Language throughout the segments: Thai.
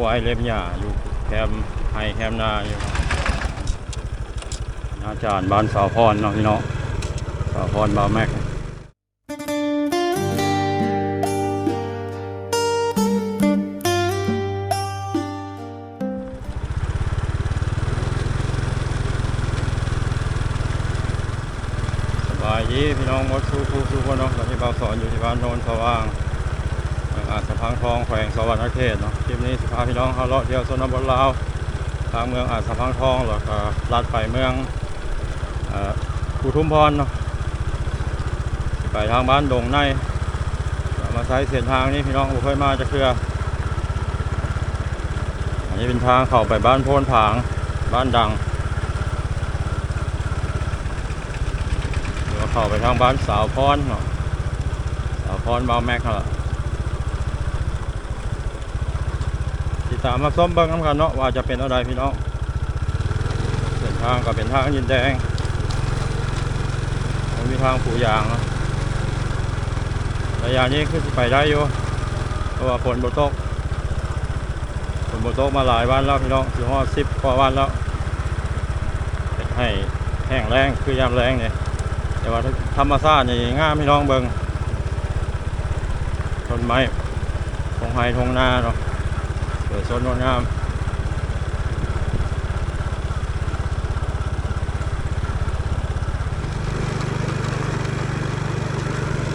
ควายเล็บหญ้าอยู่แคมไฮแคมนาอยู่อาจารย์บ้านสาวพรเนาะพี่น้องสาวพรบาวแม็กสบายดีพี่น้องหมดสู้ผู้สู้คนเนาะตอนนี้บ่าวสอนอยู่ที่บ้านโนนสว่าง สะพังทองแขวงสวรรค์เขตเนาะคลิปนี้สิพาพี่น้องเขาเลาะเที่ยวโซนบนลาวทางเมืองอาจสะพังทองแล้วก็ลัดไปเมืองอุทุมพรเนาะไปทางบ้านดงในมาใช้เส้นทางนี้พี่น้องบ่เคยมาจะเครืออันนี้เป็นทางเข้าไปบ้านโพนผางบ้านดังเดี๋ยวเข้าไปทางบ้านสาวพรเนาะสาวพรบาแม็กนั่นแหละ ติดตามมาส้มเบิ้งน้ำกันเนาะว่าจะเป็นอะไรพี่น้องเส้นทางก็เป็นทางยินแดงมันมีทางผูยางนาะระยะนี้คือสิไปได้อยู่เพราะว่าฝนบตกฝนบตกมาหลายวันแล้วพี่น้องถึงว่าสิบกว่าวันแล้วเฮ็ดให้แห้งแรงคือยามแรงเนี่ยแต่ว่าธรรมชาตินี่ง่ามพี่น้องเบิ้งต้นไม้ทงไฮทงนาเนาะ เปิดโซนงดงาม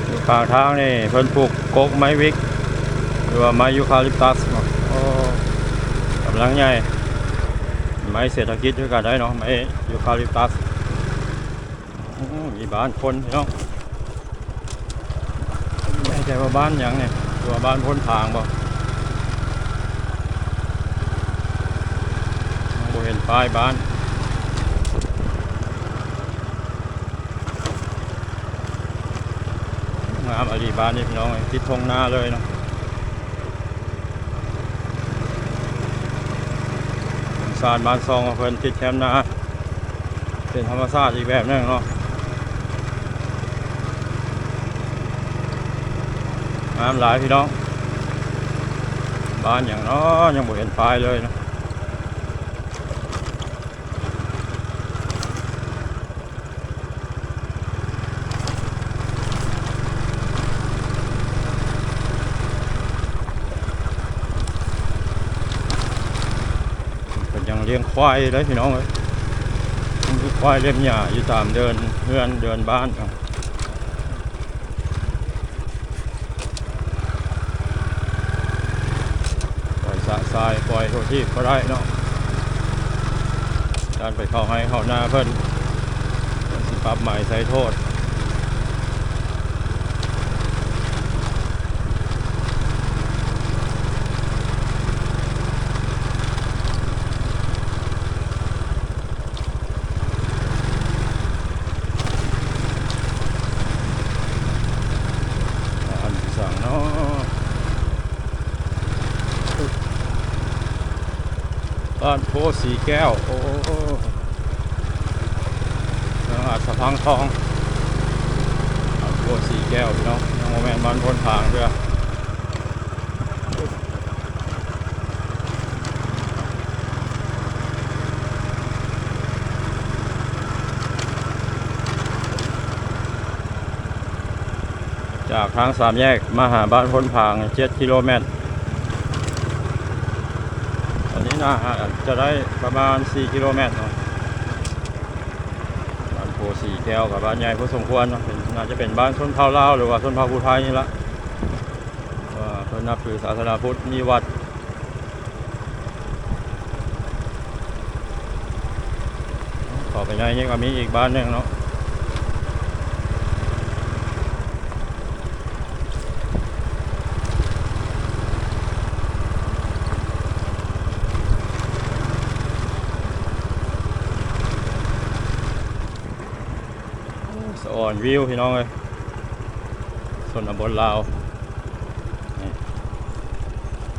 อยู่ปากทางนี่เพิ่นปลูกกกไม้วิก หรือว่าไม้ยูคาลิปตัสเนาะโอ้กำลังใหญ่ ไม้เศรษฐกิจด้วยกันได้เนาะไม้ยูคาลิปตัสมีบ้านคนพี่น้องไม่ใช่ว่าบ้านหยังเนี่ยหรือว่าบ้านพ้นทางบ่ เห็นป้ายบ้านงามอดีบ้านนี่พี่น้องเอ้ยติดทงหน้าเลยเนาะสารบ้านซองเพิ่นติดแคมป์นาเป็นธรรมชาติอีกแบบหนึงเนาะงามหลายพี่น้อง บ้านอย่างนาะยังบ่เห็นป้ายเลยเนาะ เลี้ยงควายเลยพี่น้องเลยมันคือควายเลี้ยงหญ้าอยู่ตามเดินเพื่อนเดินบ้านเอาปล่อยสะทรายปล่อยโทที่ก็ได้เนาะการไปเข้าให้เข้าหน้าเพิ่นเพิ่นปรับใหม่ใส่โทษ อันที่สั่งเนาะบ้านโพ สีแก้ว โอ้จังหวัดสะพังทองบ้านโพสีแก้วพี่น้องยังโมแมนบ้านพ้นผางเด้อจากทางสามแยก มาหาบ้านพ้นผางเจ็ดกิโลเมตร ต อนนี้นะจะได้ประมาณ 4 กิโลเมตรเนาะบ้านโพสีแก้วกับบ้านใหญ่พอสมควรเนาะเป็นน่าจะเป็นบ้านชนเผ่าลาวหรือว่าชนเผ่าภูไทยนี่ละว่าเพิ่นนับถือศาสนาพุทธมีวัดต่อไปในนี้ก็มีอีกบ้านหนึ่งเนาะ อ่อนวิวพี่น้องเลยส่วนบนลาว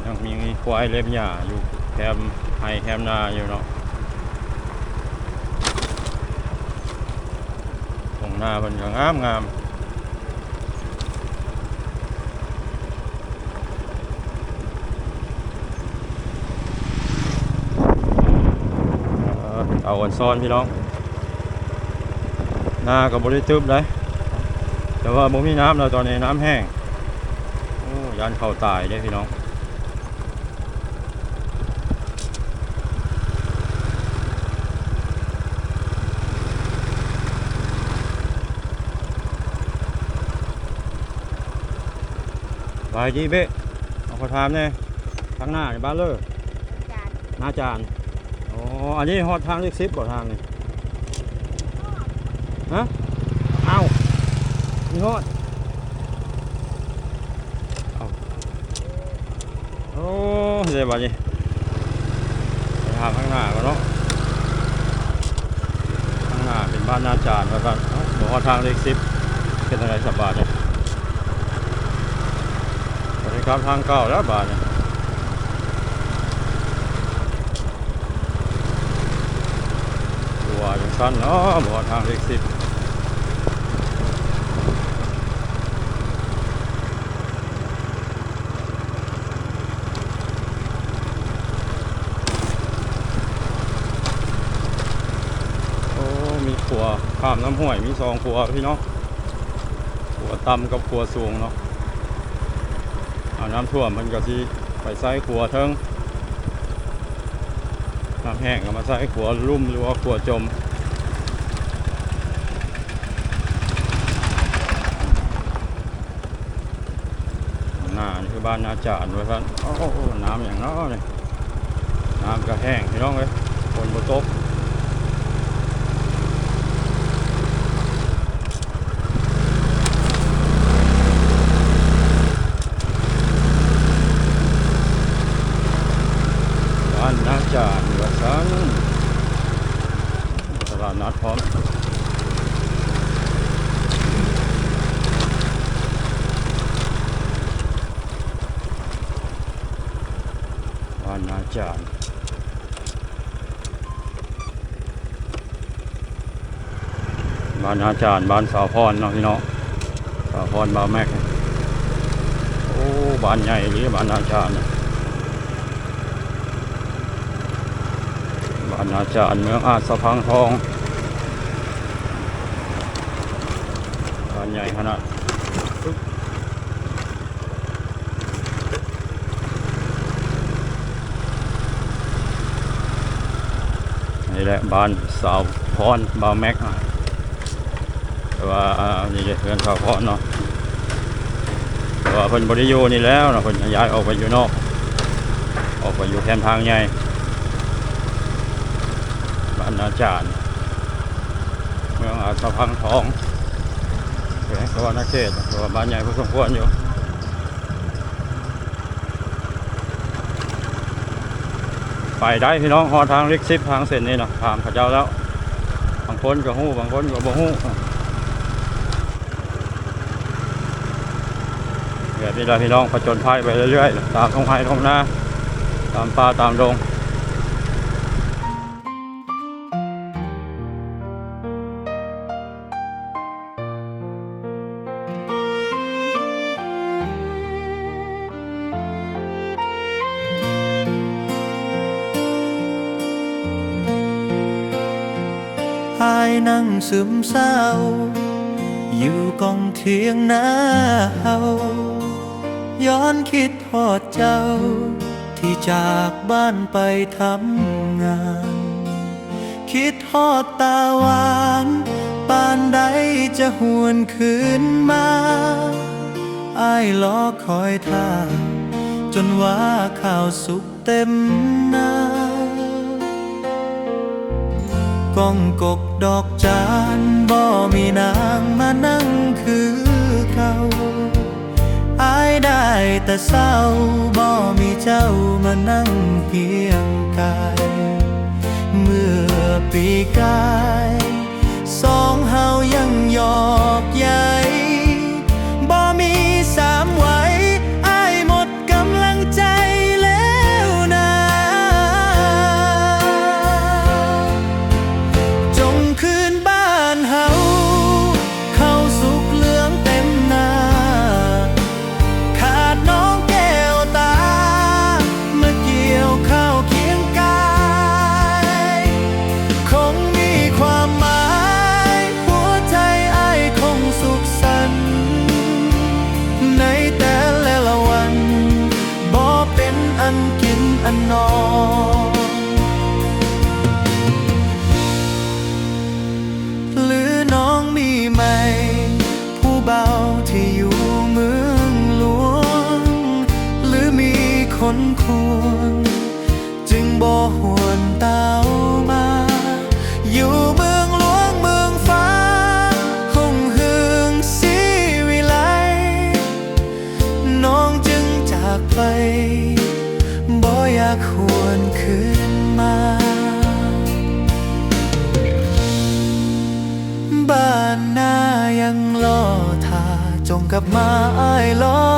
ยังมีควายเล็บหญ้าอยู่แคมไฮแคมนาอยู่เนาะตรงหน้ามันก็งามงามเอาอ่อนซ้อนพี่น้อง น้ากับบริตึบเลยแต่ว่าบ่มีน้ำแล้วตอนนี้น้ำแห้งโอ้ยันเขาตายได้พี่น้องไปดีเบ้เอาขอถามเนี่ยทางหน้าในบ้านเลยจานหน้าจาน อ๋อ อันนี้ฮอดทางเลขสิบกว่าทางนี่ ฮะเอานี่ฮอดเอาโอ้เดี๋ยวบัดนี้ไปทางข้างหน้าก่อนเนาะข้างหน้าเป็นบ้านนาจานแล้วกันเอ้าบอกว่าทางเลขสิบเป็นอะไรสับบาทเนี่ยสวัสดีครับทางเก่าแล้วบาทเนี่ยบัวจังสั้นเนาะบัวทางเลขสิบโอ้ มี ข้ามน้ำห้วยมีสองขัวพี่เนาะขัวต่ำกับขัวสูงเนาะเอาน้ำท่วมมันก็ที่ไปใส่ขัวเทิงน้ำแห้งก็มาใส่ขัวลุ่มหรือว่าขัวจมหน้านี่คือบ้านนาจานไว้ครับโอ้น้ำอย่างน้อเลยน้ำก็แห้งพี่น้องเลยฝนบ่ตกบ้านนาจานไว้ซันตลาดนัดพร้อม บ้านนาจารย์ บ้านนาจารย์บ้านสาวพรเนาะพี่น้องสาวพรบ้านแม็กโอ้บ้านใหญ่หรือบ้านนาจารย์บ้านนาจารย์เมืองอาสะพังทองบ้านใหญ่ขนาดนี่แหละบ้านสาวพรบ้าแม็กอะ แต่ว่านี่เพื่อนสาวพรเนาะแต่ว่าเพิ่นบริยูนี่แล้วเนาะเพิ่นย้ายออกไปอยู่นอก ออกไปอยู่แคมทางใหญ่บ้านนาจารย์ เมืองอาสะพังทองแขวงสวรรณเขตต่ว่าบ้านใหญ่พอสมควรอยู่ไปได้พี่น้องหอทางเล็กซิปทางเส้นนี้เนาะถามเขาเจ้าแล้ว บางคนก็หู้บางคนก็บ่หู้ เดี๋ยวนี้เราพี่น้องผจญภัยไปเรื่อยๆ ตามท้องไร่ท้องนาตามป่าตามดงอายนั่งซึมเศร้า อยู่กองเทียงนาเฮา ย้อนคิดทอดเจ้า ที่จากบ้านไปทำงาน คิดทอดตาหวานปานใดจะหวนคืนมาอายรอคอยท่า จนว่าข้าวสุกเต็มนาก้องกกดอกจานบ่มีนางมานั่งคือเก่า ได้แต่เศร้าบ่มีเจ้ามานั่งเคียงกาย เมื่อปีกาย ควร จึงบ่หวนเต้ามา อยู่เมืองหลวงเมืองฟ้าห้องเฮืองสีวิไล น้องจึงจากไป บ่อยากหวนคืนมาบ้านหน้ายังรอทาจงกลับมาอ้ายรอ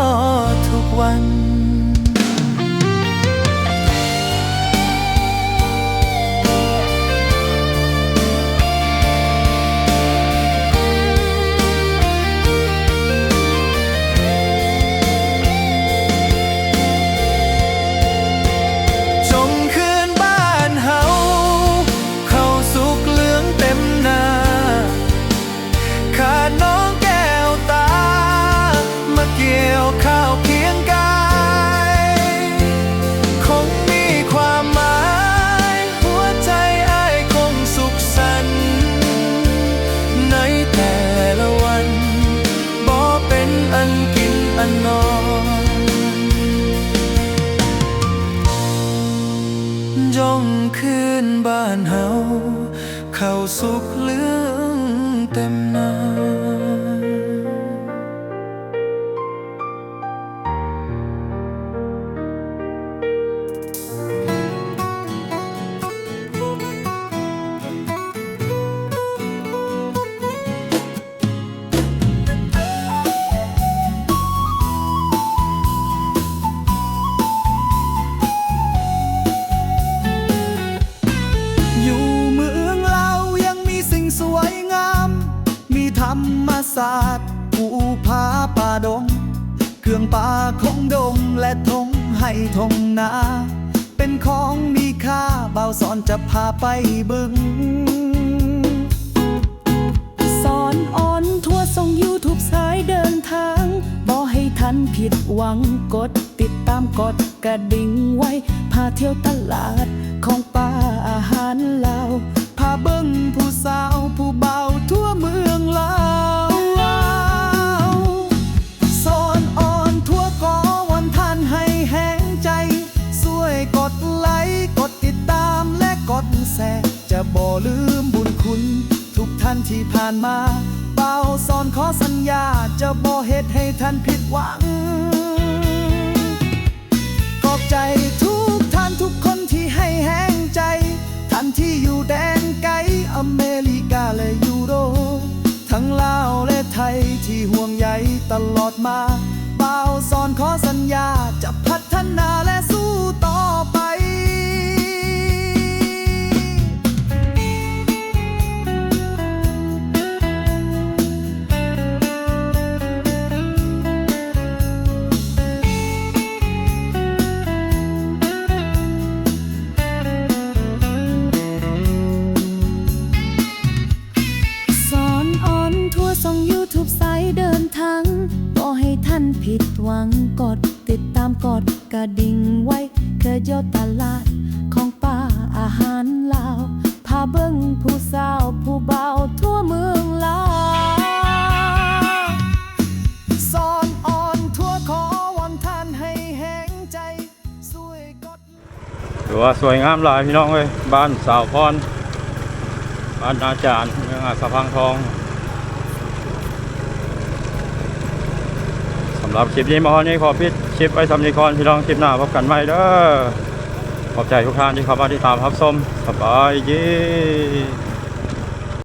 เสาดภูผาป่าดง เครื่องป่าของดงและทงให้ทงนา เป็นของมีค่าเบาสอนจะพาไปบึง สอนอ่อนทั่วส่งยูทูบสายเดินทางบอกให้ทันผิดหวังกดติดตามกดกระดิ่งไว้ พาเที่ยวตลาดของป้าอาหารลาวพาเบิ้งผู้สาว ลืมบุญคุณ ทุกท่านที่ผ่านมาเบาสอนขอสัญญาจะบ่เหตุให้ท่านผิดหวัง ขอบใจทุกท่านทุกคนที่ให้แห้งใจ ท่านที่อยู่แดนไกลอเมริกาและยุโรปทั้งลาวและไทยที่ห่วงใยตลอดมา ว่าสวยงามหลายพี่น้องเลยบ้านสาวพรบ้านอาจารย์เมืองอาสะพังทองสำหรับคลิปนี้มาฮอนี้ขอพิดคลิปไว้สำนีคอนพี่น้องคลิปหน้าพบกันใหม่เด้อขอบใจทุกท่านที่เข้ามาติดตามรับชมสบายดี